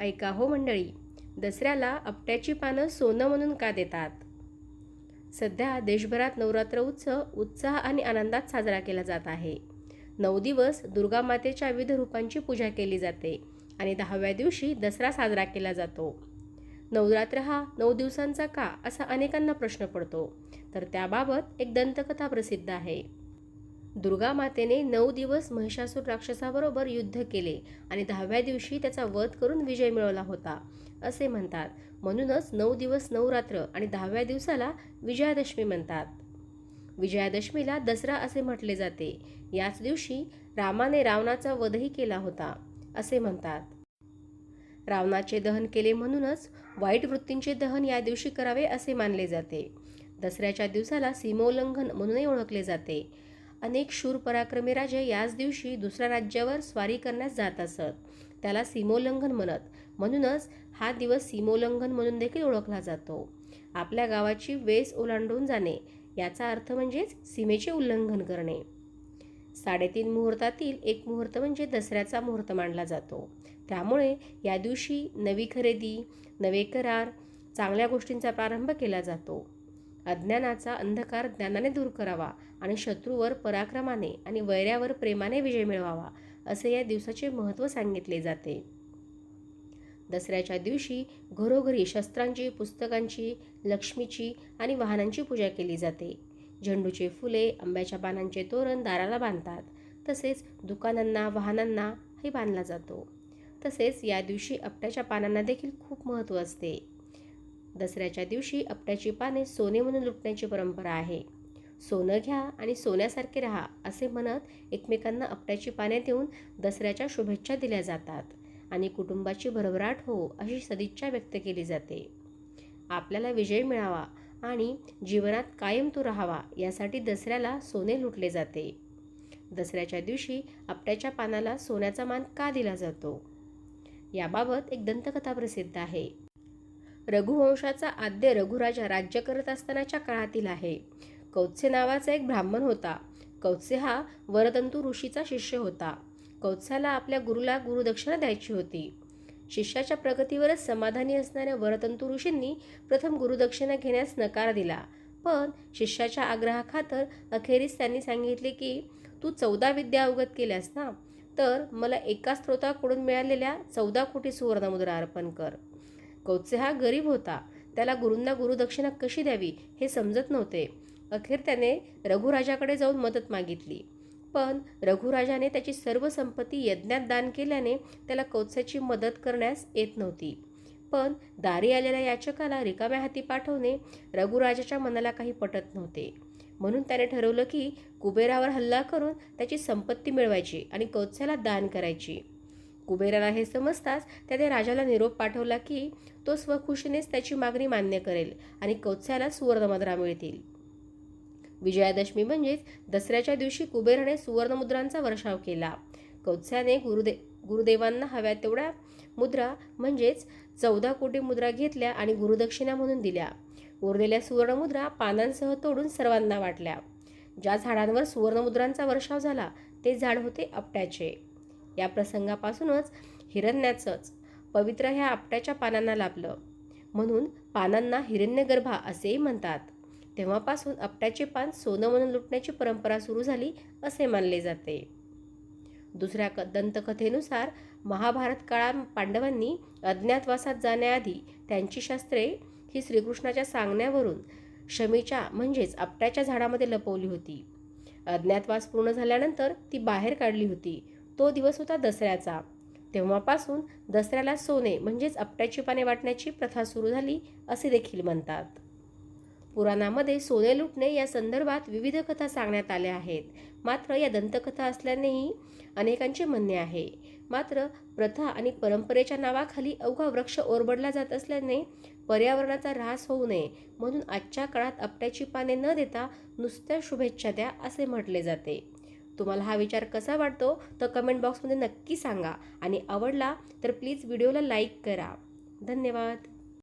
ऐका हो मंडळी दसऱ्याला आपट्याची पानं सोनं म्हणून का देतात? सध्या देशभरात नवरात्र उत्सव उत्साह आणि आनंदात साजरा केला जात आहे. नऊ दिवस दुर्गा मातेच्या विविध रूपांची पूजा केली जाते आणि दहाव्या दिवशी दसरा साजरा केला जातो. नवरात्र हा नऊ दिवसांचा का असा अनेकांना प्रश्न पडतो. तर त्याबाबत एक दंतकथा प्रसिद्ध आहे. दुर्गा मातेने नऊ दिवस महिषासूर राक्षसाबरोबर युद्ध केले आणि दहाव्या दिवशी त्याचा वध करून विजय मिळवला होता. असे म्हणतात. म्हणूनच नऊ दिवस नऊ रात्र आणि दहाव्या दिवसाला विजयादशमी म्हणतात. विजयादशमीला दसरा असे म्हटले जाते. याच दिवशी रामाने रावणाचा वधही केला होता. असे म्हणतात. रावणाचे दहन केले म्हणूनच वाईट वृत्तींचे दहन या दिवशी करावे असे मानले जाते. दसऱ्याच्या दिवसाला सीमोल्लंघन म्हणूनही ओळखले जाते. अनेक शूर पराक्रमी राजे याच दिवशी दुसऱ्या राज्यावर स्वारी करण्यास जात असत. त्याला सीमोल्लंघन म्हणत. म्हणूनच हा दिवस सीमोल्लंघन म्हणून देखील ओळखला जातो. आपल्या गावाची वेस ओलांडून जाणे याचा अर्थ म्हणजेच सीमेचे उल्लंघन करणे. साडेतीन मुहूर्तातील एक मुहूर्त म्हणजे दसऱ्याचा मुहूर्त मानला जातो. त्यामुळे या दिवशी नवी खरेदी नवे करार चांगल्या गोष्टींचा प्रारंभ केला जातो. अज्ञानाचा अंधकार ज्ञानाने दूर करावा आणि शत्रूवर पराक्रमाने आणि वैऱ्यावर प्रेमाने विजय मिळवावा असे या दिवसाचे महत्त्व सांगितले जाते. दसऱ्याच्या दिवशी घरोघरी शस्त्रांची पुस्तकांची लक्ष्मीची आणि वाहनांची पूजा केली जाते. झेंडूचे फुले आंब्याच्या पानांचे तोरण दाराला बांधतात. तसेच दुकानांना वाहनांना हे बांधला जातो. तसेच या दिवशी आपट्याच्या पानांना देखील खूप महत्त्व असते. दसऱ्याच्या दिवशी आपट्याची पाने सोने म्हणून लुटण्याची परंपरा आहे. सोनं घ्या आणि सोन्यासारखे राहा असे म्हणत एकमेकांना आपट्याची पाने देऊन दसऱ्याच्या शुभेच्छा दिल्या जातात आणि कुटुंबाची भरभराट हो अशी सदिच्छा व्यक्त केली जाते. आपल्याला विजय मिळावा आणि जीवनात कायम तो राहावा यासाठी दसऱ्याला सोने लुटले जाते. दसऱ्याच्या दिवशी आपट्याच्या पानाला सोन्याचा मान का दिला जातो? याबाबत एक दंतकथा प्रसिद्ध आहे. रघुवंशाचा आद्य रघुराजा राज्य करत असतानाच्या काळातील आहे. कौत्से नावाचा एक ब्राह्मण होता. कौत्से हा वरतंतू ऋषीचा शिष्य होता. कौत्साला आपल्या गुरुला गुरुदक्षिणा द्यायची होती. शिष्याच्या प्रगतीवरच समाधानी असणाऱ्या वरतंतू ऋषींनी प्रथम गुरुदक्षिणा घेण्यास नकार दिला. पण शिष्याच्या आग्रहाखातर अखेरीस त्यांनी सांगितले की तू चौदा विद्या अवगत केल्यास ना तर मला एका स्त्रोताकडून मिळालेल्या चौदा कोटी सुवर्णमुद्रा अर्पण कर. कौत्से हा गरीब होता. त्याला गुरूंना गुरुदक्षिणा कशी द्यावी हे समजत नव्हते. अखेर त्याने रघुराजाकडे जाऊन मदत मागितली. पण रघुराजाने त्याची सर्व संपत्ती यज्ञात दान केल्याने त्याला कौत्स्याची मदत करण्यास येत नव्हती. पण दारी आलेल्या याचकाला रिकाम्या हाती पाठवणे रघुराजाच्या मनाला काही पटत नव्हते. म्हणून त्याने ठरवलं की कुबेरावर हल्ला करून त्याची संपत्ती मिळवायची आणि कौत्स्याला दान करायची. कुबेराला हे समजताच त्याने राजाला निरोप पाठवला की तो स्वखुशीनेच त्याची मागणी मान्य करेल आणि कौत्स्याला सुवर्णमुद्रा मिळतील. विजयादशमी म्हणजेच दसऱ्याच्या दिवशी कुबेराने सुवर्णमुद्रांचा वर्षाव केला. कौत्स्याने गुरुदे गुरुदेवांना हव्या तेवढ्या मुद्रा म्हणजेच चौदा कोटी मुद्रा घेतल्या आणि गुरुदक्षिणा म्हणून दिल्या. उरलेल्या सुवर्णमुद्रा पानांसह तोडून सर्वांना वाटल्या. ज्या झाडांवर सुवर्णमुद्रांचा वर्षाव झाला ते झाड होते आपट्याचे. या प्रसंगापासूनच हिरण्याचंच पवित्र ह्या आपट्याच्या पानांना लाभलं. म्हणून पानांना हिरण्यगर्भा असेही म्हणतात. तेव्हापासून आपट्याचे पान सोनं म्हणून लुटण्याची परंपरा सुरू झाली असे मानले जाते. दुसऱ्या क दंतकथेनुसार महाभारत काळात पांडवांनी अज्ञातवासात जाण्याआधी त्यांची शस्त्रे ही श्रीकृष्णाच्या सांगण्यावरून शमीच्या म्हणजेच आपट्याच्या झाडामध्ये लपवली होती. अज्ञातवास पूर्ण झाल्यानंतर ती बाहेर काढली होती. तो दिवस होता दसऱ्याचा. तेव्हापासून दसऱ्याला सोने म्हणजेच आपट्याची पाने वाटण्याची प्रथा सुरू झाली असे देखील म्हणतात. पुराणामध्ये सोने लुटणे या संदर्भात विविध कथा सांगण्यात आल्या आहेत. मात्र या दंतकथा असल्यानेही अनेकांचे म्हणणे आहे. मात्र प्रथा आणि परंपरेच्या नावाखाली अवघा वृक्ष ओरबडला जात असल्याने पर्यावरणाचा ऱ्हास होऊ नये म्हणून आजच्या काळात आपट्याची पाने न देता नुसत्या शुभेच्छा द्या असे म्हटले जाते. तुम्हाला हा विचार कसा वाटतो तर कमेंट बॉक्समध्ये नक्की सांगा. आणि आवडला तर प्लीज व्हिडिओला लाईक करा. धन्यवाद.